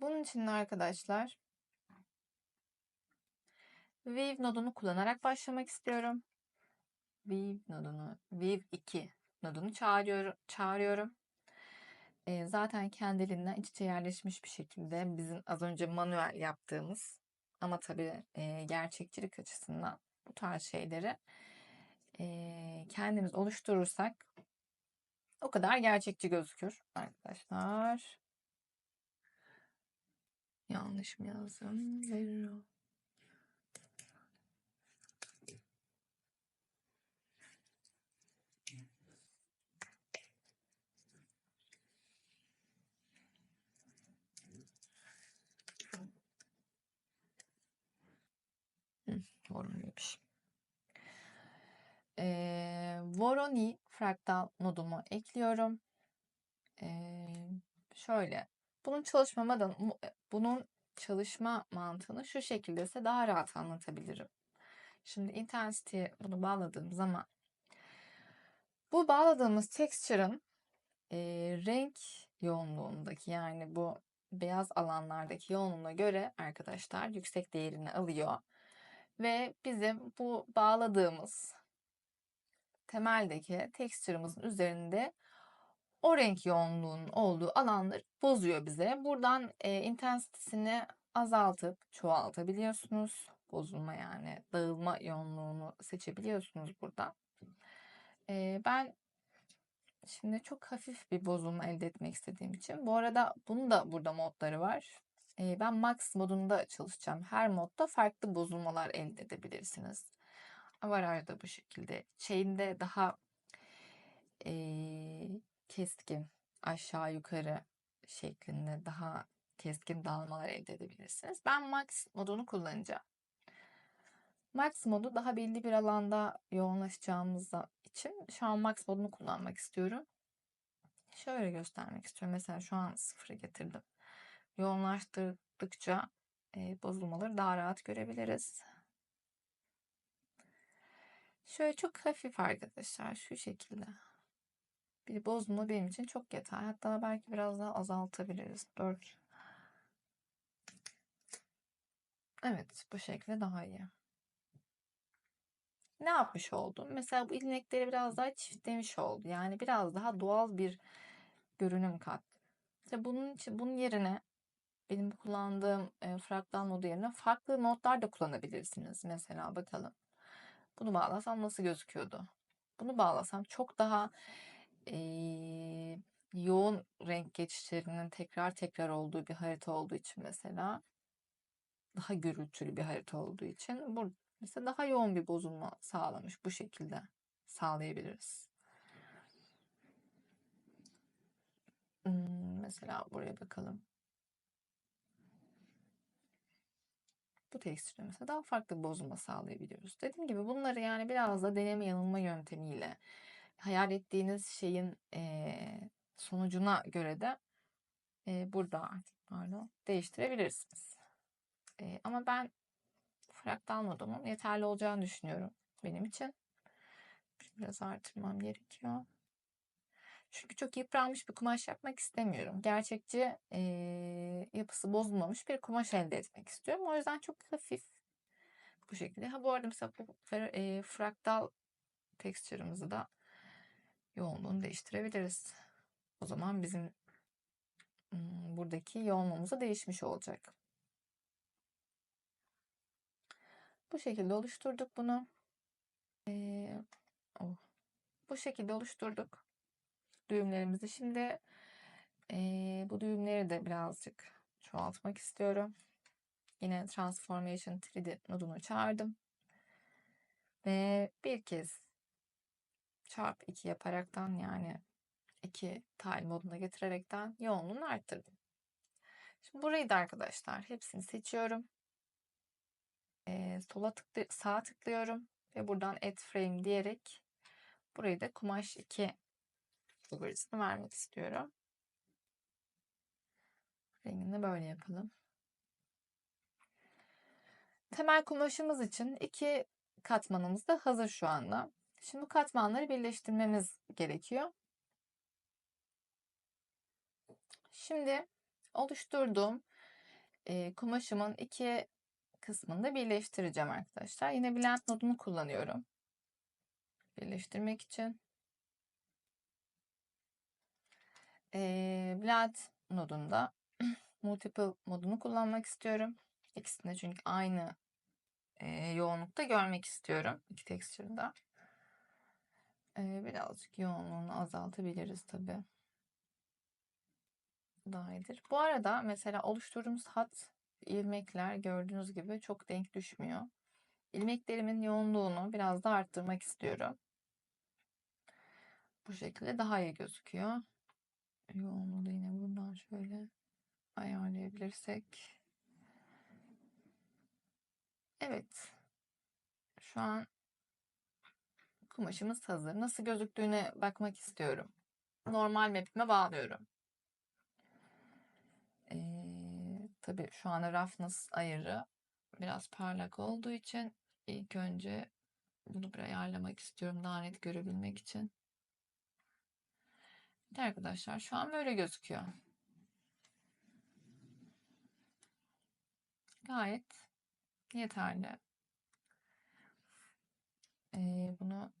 Bunun için arkadaşlar Weave nodunu kullanarak başlamak istiyorum. Weave nodunu, Weave 2 nodunu çağırıyorum. çağırıyorum. Ee, zaten kendiliğinden iç içe yerleşmiş bir şekilde bizim az önce manuel yaptığımız ama tabii e, gerçekçilik açısından bu tarz şeyleri e, kendimiz oluşturursak o kadar gerçekçi gözükür arkadaşlar. Yanlış mı yazdım? Zero. Hı, Voroniymiş. Ee, Voroni fraktal nodumu ekliyorum. Ee, şöyle. Bunun çalışma madan- bunun çalışma mantığını şu şekilde ise daha rahat anlatabilirim. Şimdi intensity'ye bunu bağladığım zaman bu bağladığımız texture'ın e, renk yoğunluğundaki yani bu beyaz alanlardaki yoğunluğuna göre arkadaşlar yüksek değerini alıyor. Ve bizim bu bağladığımız temeldeki texture'ımızın üzerinde o renk yoğunluğunun olduğu alanları bozuyor bize. Buradan e, intensitesini azaltıp çoğaltabiliyorsunuz. Bozulma yani dağılma yoğunluğunu seçebiliyorsunuz burada. E, ben şimdi çok hafif bir bozulma elde etmek istediğim için. Bu arada bunun da burada modları var. E, ben max modunda çalışacağım. Her modda farklı bozulmalar elde edebilirsiniz. Avarar da bu şekilde. Chain'de daha e, keskin aşağı yukarı şeklinde daha keskin dağılmalar elde edebilirsiniz. Ben Max modunu kullanacağım. Max modu daha belli bir alanda yoğunlaşacağımız için şu an Max modunu kullanmak istiyorum. Şöyle göstermek istiyorum. Mesela şu an sıfıra getirdim. Yoğunlaştırdıkça e, bozulmaları daha rahat görebiliriz. Şöyle çok hafif arkadaşlar şu şekilde. Bir bozma benim için çok yeter. Hatta belki biraz daha azaltabiliriz. 4. Evet bu şekilde daha iyi. Ne yapmış oldum? Mesela bu ilmekleri biraz daha çiftlemiş oldu. Yani biraz daha doğal bir görünüm kat. İşte bunun için bunun yerine benim kullandığım e, fraktal modu yerine farklı notlar da kullanabilirsiniz. Mesela bakalım. Bunu bağlasam nasıl gözüküyordu? Bunu bağlasam çok daha e, yoğun renk geçişlerinin tekrar tekrar olduğu bir harita olduğu için mesela daha gürültülü bir harita olduğu için bu mesela daha yoğun bir bozulma sağlamış bu şekilde sağlayabiliriz. Hmm, mesela buraya bakalım. Bu tekstürde mesela daha farklı bir bozulma sağlayabiliyoruz. Dediğim gibi bunları yani biraz da deneme yanılma yöntemiyle hayal ettiğiniz şeyin e, sonucuna göre de e, burada artık pardon değiştirebilirsiniz. E, ama ben fraktal modumun yeterli olacağını düşünüyorum benim için. Biraz artırmam gerekiyor. Çünkü çok yıpranmış bir kumaş yapmak istemiyorum. Gerçekçi e, yapısı bozulmamış bir kumaş elde etmek istiyorum. O yüzden çok hafif bu şekilde. Ha bu arada mesela bu e, fraktal tekstürümüzü de yoğunluğunu değiştirebiliriz. O zaman bizim buradaki yoğunluğumuz da değişmiş olacak. Bu şekilde oluşturduk bunu. Ee, oh. Bu şekilde oluşturduk düğümlerimizi. Şimdi e, bu düğümleri de birazcık çoğaltmak istiyorum. Yine Transformation 3D nodunu çağırdım. Ve bir kez çarp 2 yaparaktan yani 2 tile moduna getirerekten yoğunluğunu arttırdım. Şimdi burayı da arkadaşlar hepsini seçiyorum. Ee, sola tıklı sağa tıklıyorum ve buradan add frame diyerek burayı da kumaş 2 kategorisini vermek istiyorum. Rengini böyle yapalım. Temel kumaşımız için iki katmanımız da hazır şu anda. Şimdi bu katmanları birleştirmemiz gerekiyor. Şimdi oluşturduğum e, kumaşımın iki kısmını da birleştireceğim arkadaşlar. Yine blend nodunu kullanıyorum. Birleştirmek için. E, blend nodunda multiple modunu kullanmak istiyorum. İkisini de çünkü aynı e, yoğunlukta görmek istiyorum. iki texture'da. Birazcık yoğunluğunu azaltabiliriz tabii. Daha iyidir. Bu arada mesela oluşturduğumuz hat ilmekler gördüğünüz gibi çok denk düşmüyor. İlmeklerimin yoğunluğunu biraz da arttırmak istiyorum. Bu şekilde daha iyi gözüküyor. Yoğunluğu da yine buradan şöyle ayarlayabilirsek. Evet. Şu an kumaşımız hazır. Nasıl gözüktüğüne bakmak istiyorum. Normal map'ime bağlıyorum. Ee, tabii şu an roughness ayarı biraz parlak olduğu için ilk önce bunu bir ayarlamak istiyorum daha net görebilmek için. Evet arkadaşlar şu an böyle gözüküyor. Gayet yeterli. Ee, bunu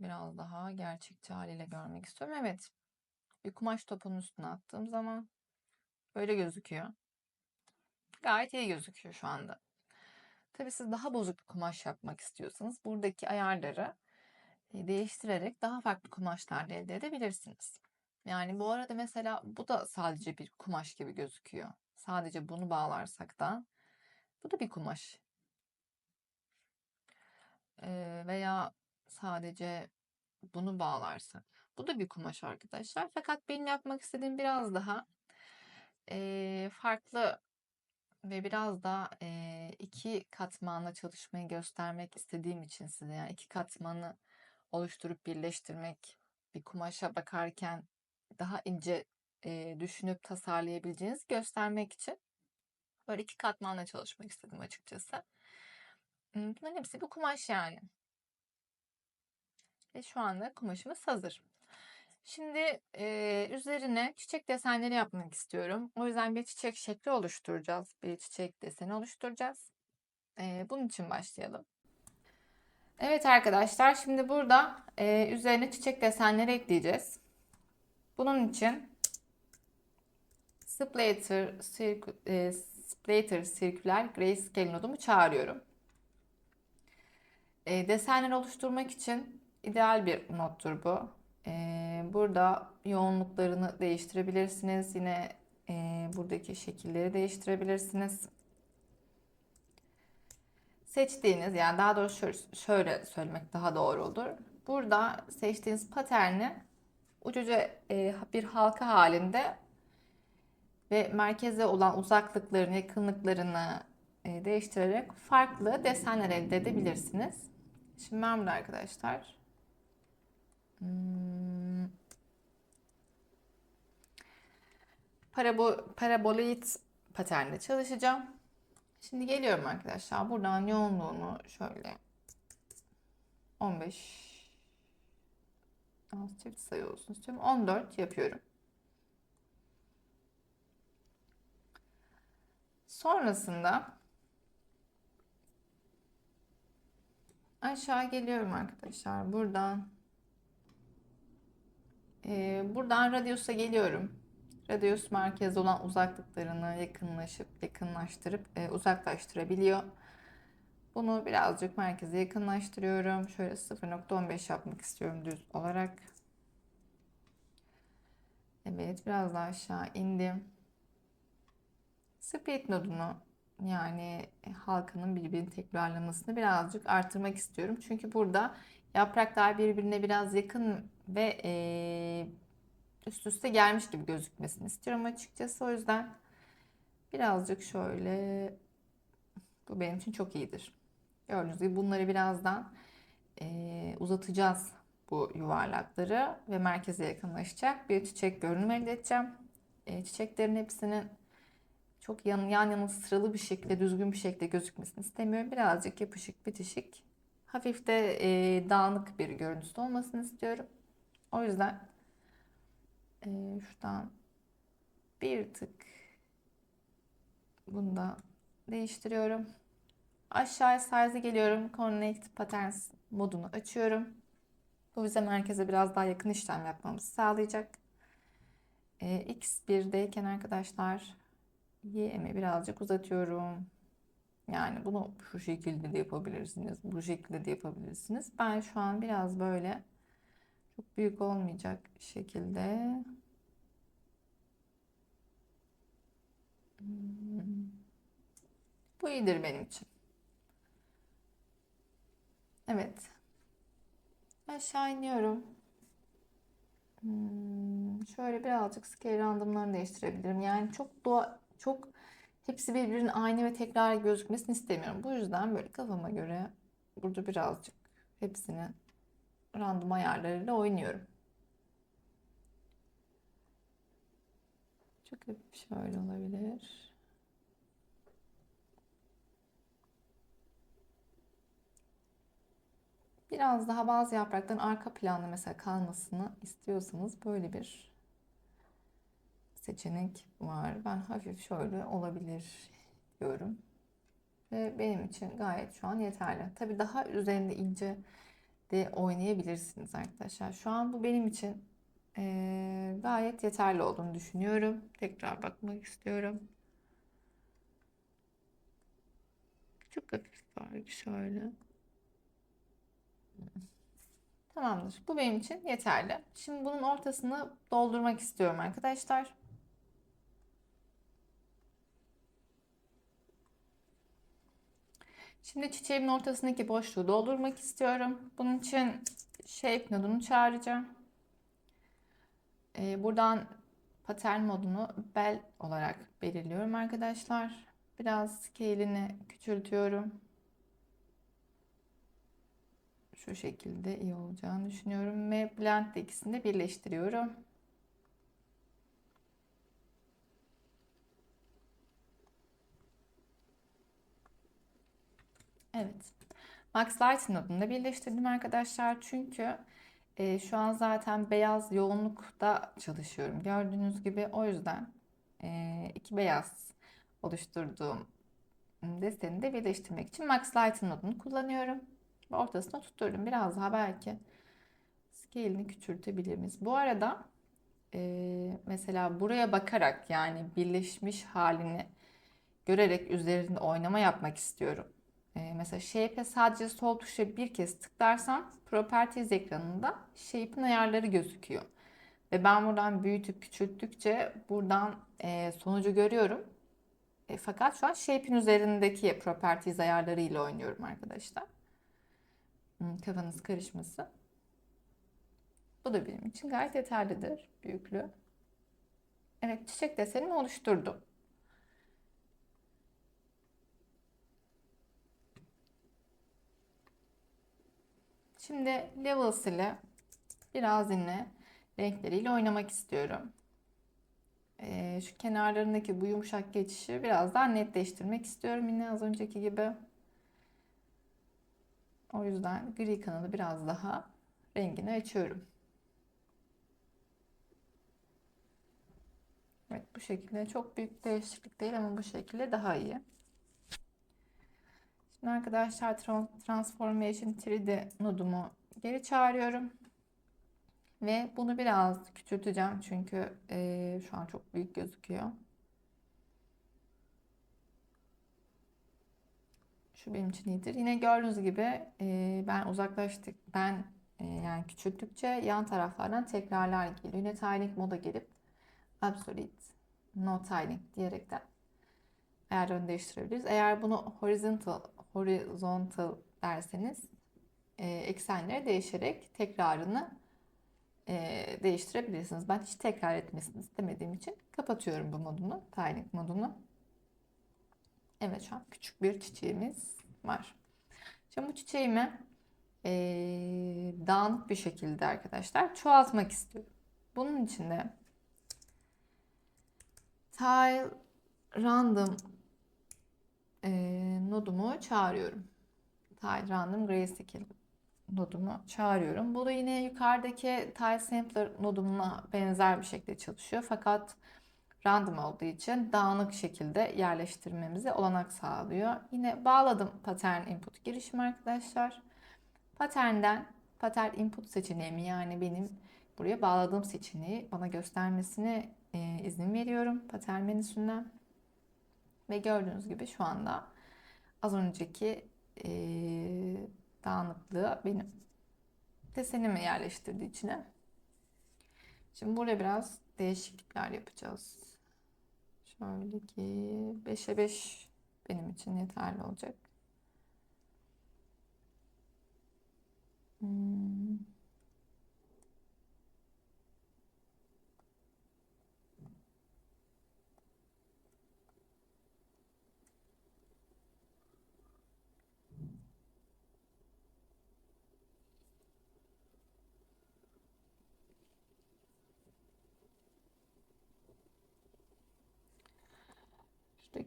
biraz daha gerçekçi haliyle görmek istiyorum. Evet. Bir kumaş topunun üstüne attığım zaman böyle gözüküyor. Gayet iyi gözüküyor şu anda. Tabii siz daha bozuk bir kumaş yapmak istiyorsanız buradaki ayarları e, değiştirerek daha farklı kumaşlar da elde edebilirsiniz. Yani bu arada mesela bu da sadece bir kumaş gibi gözüküyor. Sadece bunu bağlarsak da bu da bir kumaş. Ee, veya sadece bunu bağlarsak. Bu da bir kumaş arkadaşlar. Fakat benim yapmak istediğim biraz daha e, farklı ve biraz da e, iki katmanla çalışmayı göstermek istediğim için size yani iki katmanı oluşturup birleştirmek bir kumaşa bakarken daha ince e, düşünüp tasarlayabileceğinizi göstermek için böyle iki katmanla çalışmak istedim açıkçası. Bunların hepsi bir kumaş yani. Ve şu anda kumaşımız hazır. Şimdi e, üzerine çiçek desenleri yapmak istiyorum. O yüzden bir çiçek şekli oluşturacağız. Bir çiçek deseni oluşturacağız. E, bunun için başlayalım. Evet arkadaşlar şimdi burada e, üzerine çiçek desenleri ekleyeceğiz. Bunun için Splatter, Circu, e, Splatter Circular Grayscale nodumu çağırıyorum. E, desenler oluşturmak için ideal bir nottur bu. E, burada yoğunluklarını değiştirebilirsiniz. Yine e, buradaki şekilleri değiştirebilirsiniz. Seçtiğiniz yani daha doğrusu şöyle, şöyle söylemek daha doğru olur. Burada seçtiğiniz paterni ucuca e, bir halka halinde ve merkeze olan uzaklıklarını, yakınlıklarını e, değiştirerek farklı desenler elde edebilirsiniz. Şimdi ben burada arkadaşlar hmm, parabo, paraboloid paternde çalışacağım. Şimdi geliyorum arkadaşlar. Buradan yoğunluğunu şöyle 15 çift sayı olsun istiyorum. 14 yapıyorum. Sonrasında aşağı geliyorum arkadaşlar. Buradan e, buradan radiusa geliyorum. Radius merkez olan uzaklıklarını yakınlaşıp yakınlaştırıp e, uzaklaştırabiliyor. Bunu birazcık merkeze yakınlaştırıyorum. Şöyle 0.15 yapmak istiyorum düz olarak. Evet biraz daha aşağı indim. Split nodunu yani e, halkanın birbirini tekrarlamasını birazcık artırmak istiyorum. Çünkü burada yapraklar birbirine biraz yakın ve e, üst üste gelmiş gibi gözükmesini istiyorum açıkçası. O yüzden birazcık şöyle bu benim için çok iyidir. Gördüğünüz gibi bunları birazdan e, uzatacağız bu yuvarlakları ve merkeze yakınlaşacak bir çiçek görünümü elde edeceğim. E, çiçeklerin hepsinin çok yan, yan yana sıralı bir şekilde düzgün bir şekilde gözükmesini istemiyorum. Birazcık yapışık bitişik hafif de e, dağınık bir görüntüsü olmasını istiyorum. O yüzden e, şuradan bir tık Bunu da değiştiriyorum. Aşağıya size'e geliyorum. Connect Patterns modunu açıyorum. Bu bize merkeze biraz daha yakın işlem yapmamızı sağlayacak. Ee, X1'deyken arkadaşlar y'mi birazcık uzatıyorum. Yani bunu şu şekilde de yapabilirsiniz. Bu şekilde de yapabilirsiniz. Ben şu an biraz böyle çok büyük olmayacak şekilde Hmm. bu iyidir benim için. Evet. Aşağı iniyorum. Hmm, şöyle birazcık scale randomlarını değiştirebilirim. Yani çok doğa, çok hepsi birbirinin aynı ve tekrar gözükmesini istemiyorum. Bu yüzden böyle kafama göre burada birazcık hepsini random ayarlarıyla oynuyorum. Çok hafif şöyle olabilir. Biraz daha bazı yaprakların arka planda mesela kalmasını istiyorsanız böyle bir seçenek var. Ben hafif şöyle olabilir diyorum. Ve benim için gayet şu an yeterli. Tabii daha üzerinde ince de oynayabilirsiniz arkadaşlar. Şu an bu benim için eee, gayet yeterli olduğunu düşünüyorum. Tekrar bakmak istiyorum. Çok hafif belki şöyle. Tamamdır. Bu benim için yeterli. Şimdi bunun ortasını doldurmak istiyorum arkadaşlar. Şimdi çiçeğimin ortasındaki boşluğu doldurmak istiyorum. Bunun için shape nodunu çağıracağım. Ee, buradan pattern modunu bel olarak belirliyorum arkadaşlar. Biraz scale'ini küçültüyorum. Şu şekilde iyi olacağını düşünüyorum ve blend ikisini de birleştiriyorum. Evet. Max Lighting nodunu da birleştirdim arkadaşlar. Çünkü e, şu an zaten beyaz yoğunlukta çalışıyorum. Gördüğünüz gibi o yüzden e, iki beyaz oluşturduğum deseni de birleştirmek için Max Lighting nodunu kullanıyorum. Ortasına tutturdum. Biraz daha belki scale'ini küçültebilir miyiz? Bu arada e, mesela buraya bakarak yani birleşmiş halini görerek üzerinde oynama yapmak istiyorum. E, mesela Shape'e sadece sol tuşa bir kez tıklarsam Properties ekranında Shape'in ayarları gözüküyor. Ve ben buradan büyütüp küçülttükçe buradan e, sonucu görüyorum. E, fakat şu an Shape'in üzerindeki Properties ayarları ile oynuyorum arkadaşlar. Hmm, kafanız karışması. Bu da benim için gayet yeterlidir büyüklüğü. Evet çiçek desenimi oluşturdum. Şimdi Levels ile biraz yine renkleriyle oynamak istiyorum. Ee, şu kenarlarındaki bu yumuşak geçişi biraz daha netleştirmek istiyorum yine az önceki gibi. O yüzden gri kanalı biraz daha rengini açıyorum. Evet bu şekilde çok büyük değişiklik değil ama bu şekilde daha iyi. Şimdi arkadaşlar Transformation 3D nodumu geri çağırıyorum. Ve bunu biraz küçülteceğim çünkü e, şu an çok büyük gözüküyor. Şu benim için iyidir. Yine gördüğünüz gibi e, ben uzaklaştık. Ben e, yani küçülttükçe yan taraflardan tekrarlar geliyor. Yine tiling moda gelip absolute no tiling diyerekten ayarlarını değiştirebiliriz. Eğer bunu horizontal horizontal derseniz e, eksenleri değişerek tekrarını e, değiştirebilirsiniz. Ben hiç tekrar etmesini istemediğim için kapatıyorum bu modunu, tiling modunu. Evet şu an küçük bir çiçeğimiz var. Şimdi bu çiçeğimi e, dağınık bir şekilde arkadaşlar çoğaltmak istiyorum. Bunun için de tile random e, nodumu çağırıyorum. Tile random grayscale nodumu çağırıyorum. Bu da yine yukarıdaki tile sampler nodumuna benzer bir şekilde çalışıyor. Fakat random olduğu için dağınık şekilde yerleştirmemize olanak sağlıyor. Yine bağladım pattern input girişimi arkadaşlar. Pattern'den pattern input seçeneğimi yani benim buraya bağladığım seçeneği bana göstermesine e, izin veriyorum pattern menüsünden. Ve gördüğünüz gibi şu anda az önceki e, dağınıklığı benim desenimi yerleştirdi içine. Şimdi buraya biraz değişiklikler yapacağız. Şöyle ki 5'e 5 benim için yeterli olacak. Hmm.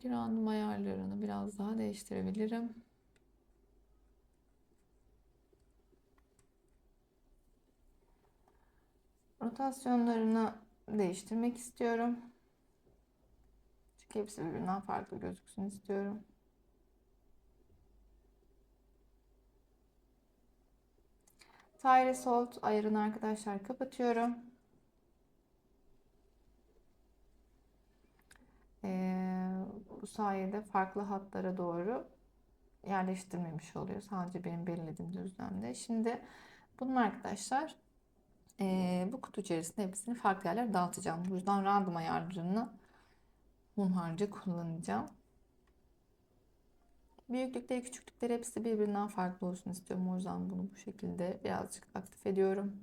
Şuradaki random ayarlarını biraz daha değiştirebilirim. Rotasyonlarını değiştirmek istiyorum. Çünkü hepsi birbirinden farklı gözüksün istiyorum. Tire Salt ayarını arkadaşlar kapatıyorum. Ee, bu sayede farklı hatlara doğru yerleştirmemiş oluyor. Sadece benim belirlediğim düzlemde. Şimdi bunun arkadaşlar e, bu kutu içerisinde hepsini farklı yerlere dağıtacağım. Bu yüzden random ayarlarını hunharca kullanacağım. Büyüklükleri, küçüklükleri hepsi birbirinden farklı olsun istiyorum. O yüzden bunu bu şekilde birazcık aktif ediyorum.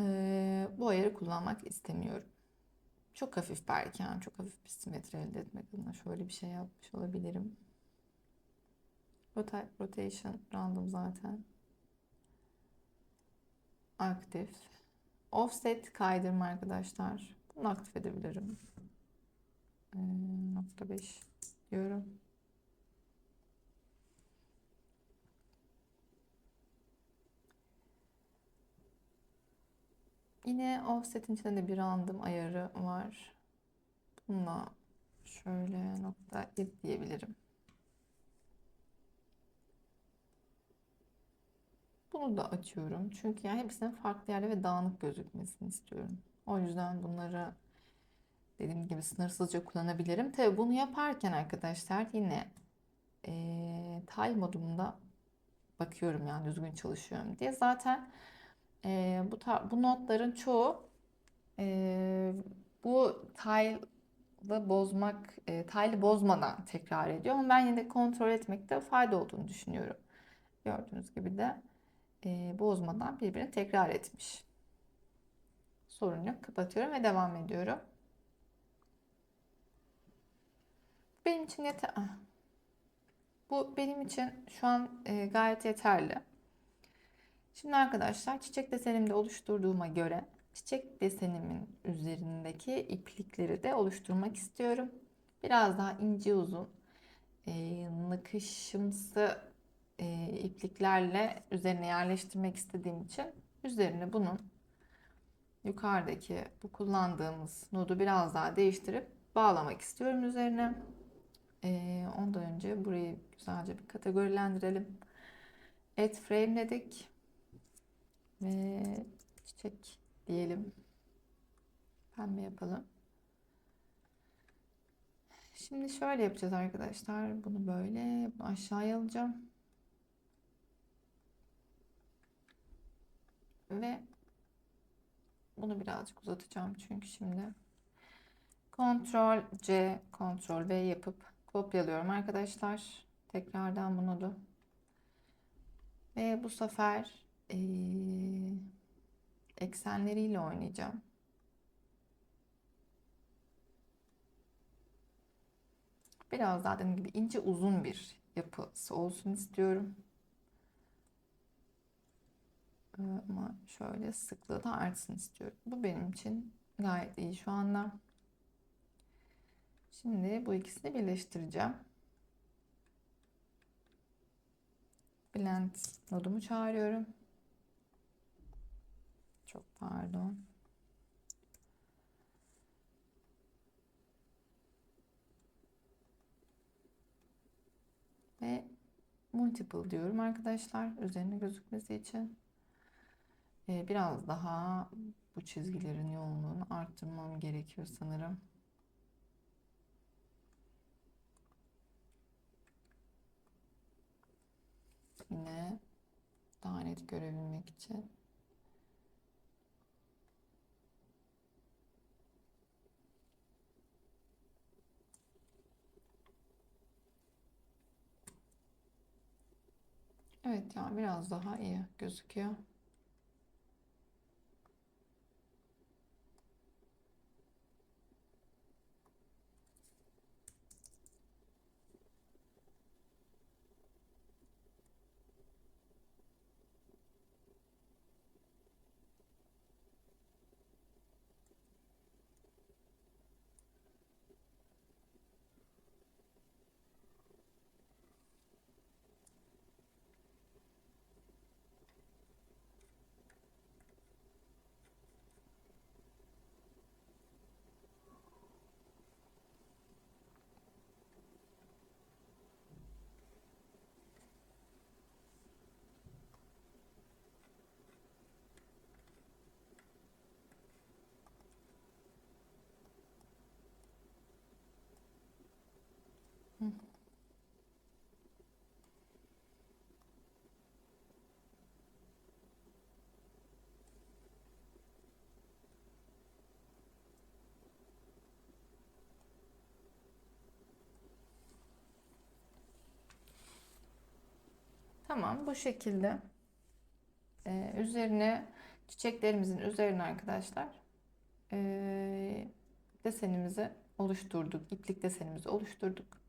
Ee, bu ayarı kullanmak istemiyorum. Çok hafif belki yani çok hafif bir simetri elde etmek adına şöyle bir şey yapmış olabilirim. Rota rotation random zaten. Aktif. Offset kaydırma arkadaşlar. Bunu aktif edebilirim. Ee, nokta 5 diyorum. Yine offset'in içinde de bir random ayarı var. Bununla şöyle nokta 7 diyebilirim. Bunu da açıyorum. Çünkü yani hepsinin farklı yerde ve dağınık gözükmesini istiyorum. O yüzden bunları dediğim gibi sınırsızca kullanabilirim. Tabi bunu yaparken arkadaşlar yine e, tile modumda bakıyorum yani düzgün çalışıyorum diye. Zaten e, bu, bu notların çoğu e, bu tile'ı bozmak, e, tile'ı bozmadan tekrar ediyor. Ama ben yine de kontrol etmekte fayda olduğunu düşünüyorum. Gördüğünüz gibi de e, bozmadan birbirini tekrar etmiş. Sorun yok. Kapatıyorum ve devam ediyorum. Benim için yeter. Ah. Bu benim için şu an e, gayet yeterli. Şimdi arkadaşlar çiçek desenimde oluşturduğuma göre çiçek desenimin üzerindeki iplikleri de oluşturmak istiyorum. Biraz daha ince uzun, e, nakışımsı e, ipliklerle üzerine yerleştirmek istediğim için üzerine bunun yukarıdaki bu kullandığımız nodu biraz daha değiştirip bağlamak istiyorum üzerine. E, ondan önce burayı güzelce bir kategorilendirelim. Add frame dedik ve çiçek diyelim. Pembe yapalım. Şimdi şöyle yapacağız arkadaşlar. Bunu böyle bunu aşağıya alacağım. Ve bunu birazcık uzatacağım çünkü şimdi Ctrl C, Ctrl V yapıp kopyalıyorum arkadaşlar. Tekrardan bunu da. Ve bu sefer e, eksenleriyle oynayacağım. Biraz daha dediğim gibi ince uzun bir yapısı olsun istiyorum. Ama şöyle sıklığı da artsın istiyorum. Bu benim için gayet iyi şu anda. Şimdi bu ikisini birleştireceğim. Blend nodumu çağırıyorum. Çok pardon. Ve multiple diyorum arkadaşlar. Üzerine gözükmesi için. Ee, biraz daha bu çizgilerin yoğunluğunu arttırmam gerekiyor sanırım. Yine daha net görebilmek için. Evet ya biraz daha iyi gözüküyor. Tamam bu şekilde Ee, üzerine çiçeklerimizin üzerine arkadaşlar ee, desenimizi oluşturduk. İplik desenimizi oluşturduk.